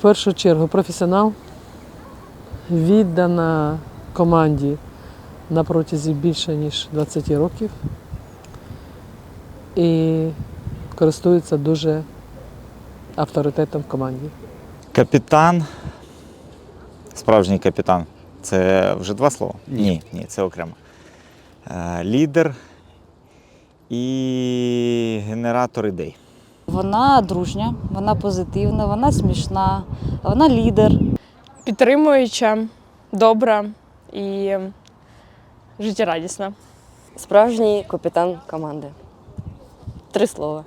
В першу чергу професіонал, віддана команді на протязі більше ніж 20 років і користується дуже авторитетом в команді. Капітан, справжній капітан. Це вже два слова? Ні, ні, це окремо. Е, Лідер і генератор ідей. Вона дружня, вона позитивна, вона смішна, вона лідер. підтримуюча, добра і життєрадісна. Справжній капітан команди. Три слова.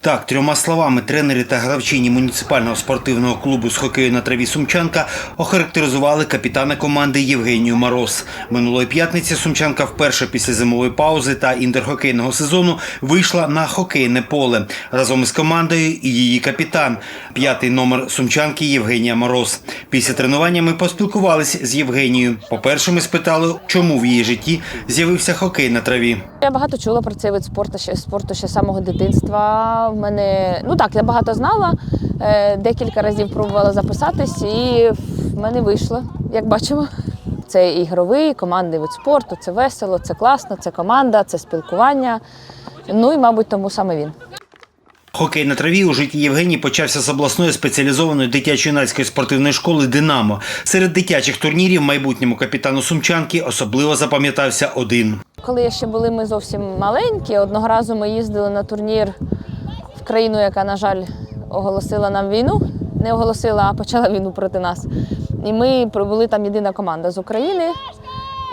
Так, трьома словами тренери та гравчині муніципального спортивного клубу з хокею на траві Сумчанка охарактеризували капітана команди Євгенію Мороз. Минулої п'ятниці Сумчанка вперше після зимової паузи та інтерхокейного сезону вийшла на хокейне поле разом із командою і її капітан, п'ятий номер Сумчанки Євгенія Мороз. Після тренування ми поспілкувалися з Євгенією. По-перше, ми спитали, чому в її житті з'явився хокей на траві. Я багато чула про цей вид спорту ще спорту ще самого дитинства. В мене ну так, я багато знала. е, Декілька разів пробувала записатись, і в мене вийшло, як бачимо. Це ігровий, командний вид спорту, це весело, це класно, це команда, це спілкування. Ну і, мабуть, тому саме він. Хокей на траві у житті Євгенії почався з обласної спеціалізованої дитячо-юнацької спортивної школи Динамо. Серед дитячих турнірів майбутньому капітану Сумчанки особливо запам'ятався один. Коли ще були ми зовсім маленькі, одного разу ми їздили на турнір в країну, яка, на жаль, оголосила нам війну. Не оголосила, а почала війну проти нас. І ми були там єдина команда з України.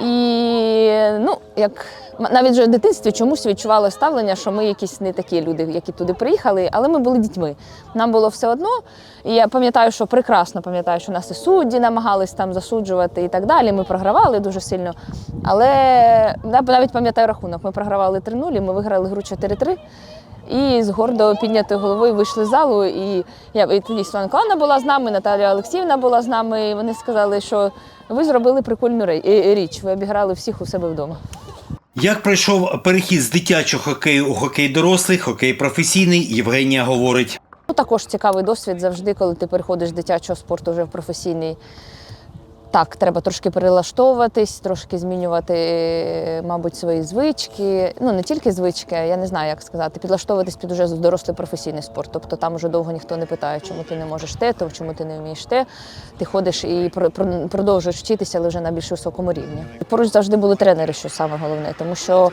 І ну, як навіть вже в дитинстві чомусь відчували ставлення, що ми якісь не такі люди, які туди приїхали, але ми були дітьми. Нам було все одно. І я пам'ятаю, що прекрасно пам'ятаю, що нас і судді намагались там засуджувати і так далі. Ми програвали дуже сильно. Але навіть пам'ятаю рахунок. Ми програвали 3-0, ми виграли гру 4-3. І з гордо піднятою головою вийшли з залу. І я і тоді Світлана Миколаївна була з нами, Наталія Олексіївна була з нами. І вони сказали, що ви зробили прикольну е, річ. Ви обіграли всіх у себе вдома. Як пройшов перехід з дитячого хокею у хокей дорослий, хокей професійний, Євгенія говорить. Ну, також цікавий досвід завжди, коли ти переходиш з дитячого спорту вже в професійний. Так, треба трошки перелаштовуватись, трошки змінювати, е, мабуть, свої звички. Ну, не тільки звички, я не знаю, як сказати, підлаштовуватись під уже дорослий професійний спорт. Тобто там вже довго ніхто не питає, чому ти не можеш те, то чому ти не вмієш те. Ти ходиш і про- про- продовжуєш вчитися, але вже на більш високому рівні. Поруч завжди були тренери, що саме головне, тому що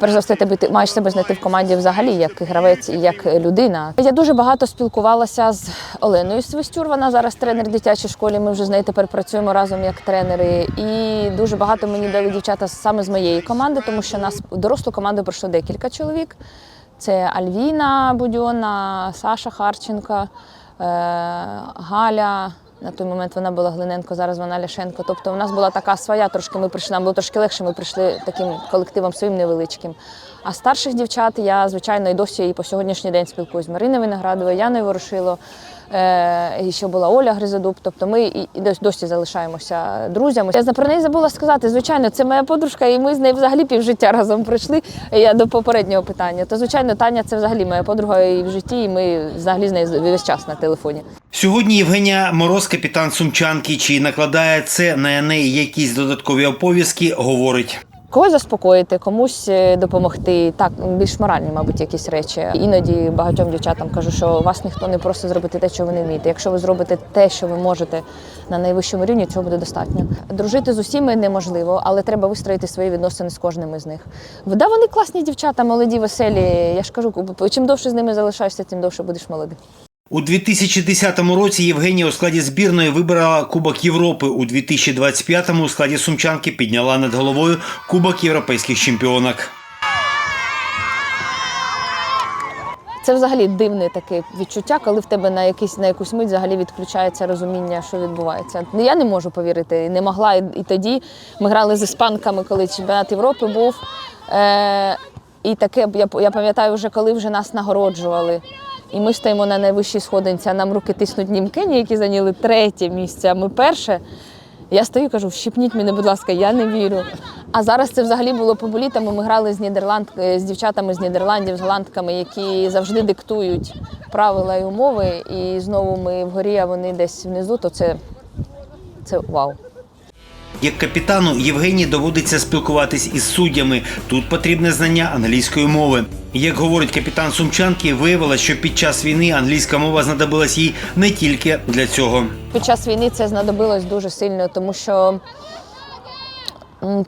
перш за все тебе ти маєш себе знайти в команді взагалі як гравець і як людина. Я дуже багато спілкувалася з Оленою Свистюр. Вона зараз тренер в дитячій школі. Ми вже з нею тепер працюємо разом як тренери. І дуже багато мені дали дівчата саме з моєї команди, тому що нас дорослу команду пройшло декілька чоловік. Це Альвіна Будьона, Саша Харченко, е, Галя. На той момент вона була Глиненко, зараз вона Ляшенко. Тобто у нас була така своя, трошки ми прийшли, нам було трошки легше, ми прийшли таким колективом своїм невеличким. А старших дівчат я, звичайно, і досі і по сьогоднішній день спілкуюсь з Мариною Виноградовою, Яною Ворошило, і ще була Оля Гризодуб. Тобто ми і, досі залишаємося друзями. Я про неї забула сказати. Звичайно, це моя подружка, і ми з нею взагалі півжиття разом пройшли. Я до попереднього питання. То, звичайно, Таня це взагалі моя подруга і в житті, і ми взагалі з нею весь час на телефоні. Сьогодні Євгенія Мороз, капітан Сумчанки, чи накладає це на неї якісь додаткові обов'язки, говорить. Когось заспокоїти, комусь е, допомогти. Так, більш моральні, мабуть, якісь речі. Іноді багатьом дівчатам кажу, що вас ніхто не просить зробити те, що ви не вмієте. Якщо ви зробите те, що ви можете на найвищому рівні, цього буде достатньо. Дружити з усіма неможливо, але треба вистроїти свої відносини з кожним із них. Да, вони класні дівчата, молоді, веселі. Я ж кажу, чим довше з ними залишаєшся, тим довше будеш молодим. У 2010 році Євгенія у складі збірної вибрала Кубок Європи. У 2025 у складі Сумчанки підняла над головою Кубок європейських чемпіонок. Це взагалі дивне таке відчуття, коли в тебе на якийсь на якусь мить взагалі відключається розуміння, що відбувається. Ну, Я не можу повірити, не могла. І тоді ми грали з іспанками, коли чемпіонат Європи був. Е, і таке я, я пам'ятаю, вже коли вже нас нагороджували. І ми стоїмо на найвищій сходинці, а нам руки тиснуть німкені, які зайняли третє місце, а ми перше. Я стою, кажу, вщипніть мене, будь ласка, я не вірю. А зараз це взагалі було по болітами. Ми грали з Нідерланд е, з дівчатами з Нідерландів, з голландками, які завжди диктують правила і умови. І знову ми вгорі, а вони десь внизу, то це, це вау. Як капітану Євгенії доводиться спілкуватись із суддями. Тут потрібне знання англійської мови. Як говорить капітан Сумчанки, виявилось, що під час війни англійська мова знадобилась їй не тільки для цього. Під час війни це знадобилось дуже сильно, тому що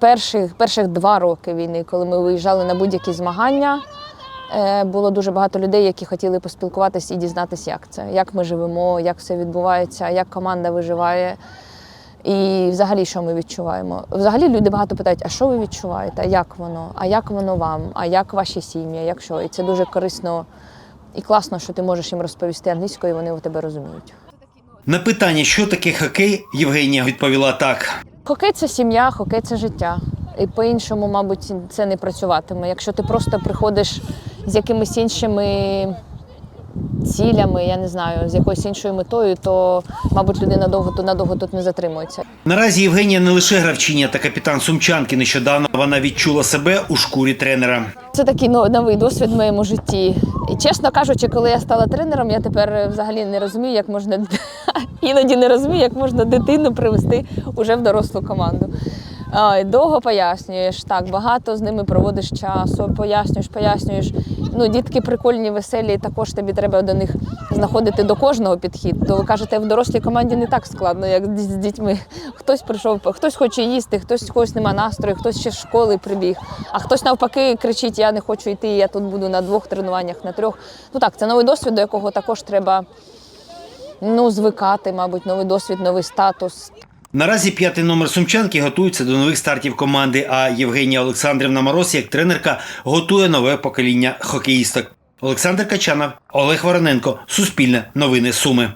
перших, перших два роки війни, коли ми виїжджали на будь-які змагання, е, було дуже багато людей, які хотіли поспілкуватися і дізнатися, як це, як ми живемо, як все відбувається, як команда виживає. І взагалі, що ми відчуваємо? Взагалі люди багато питають, а що ви відчуваєте? А як воно? А як воно вам? А як ваші сім'ї? Як що? І це дуже корисно і класно, що ти можеш їм розповісти англійською, і вони тебе розуміють. На питання, що таке хокей, Євгенія відповіла так. Хокей це сім'я, хокей це життя. І по-іншому, мабуть, це не працюватиме. Якщо ти просто приходиш з якимись іншими цілями, я не знаю, з якоюсь іншою метою, то, мабуть, людина довго надовго тут не затримується. Наразі Євгенія не лише гравчиня та капітан Сумчанки. Нещодавно вона відчула себе у шкурі тренера. Це такий но- новий досвід в моєму житті. І чесно кажучи, коли я стала тренером, я тепер взагалі не розумію, як можна іноді не розумію, як можна дитину привести уже в дорослу команду. Довго пояснюєш, так, багато з ними проводиш часу, пояснюєш, пояснюєш. Ну, дітки прикольні, веселі, також тобі треба до них знаходити до кожного підхід. То ви кажете, в дорослій команді не так складно, як з дітьми. Хтось прийшов, хтось хоче їсти, хтось когось нема настрою, хтось ще з школи прибіг, а хтось навпаки кричить: Я не хочу йти, я тут буду на двох тренуваннях, на трьох. Ну так, це новий досвід, до якого також треба ну, звикати, мабуть, новий досвід, новий статус. Наразі п'ятий номер Сумчанки готується до нових стартів команди. А Євгенія Олександрівна Мороз, як тренерка, готує нове покоління хокеїсток. Олександр Качанов, Олег Вороненко, Суспільне, Новини Суми.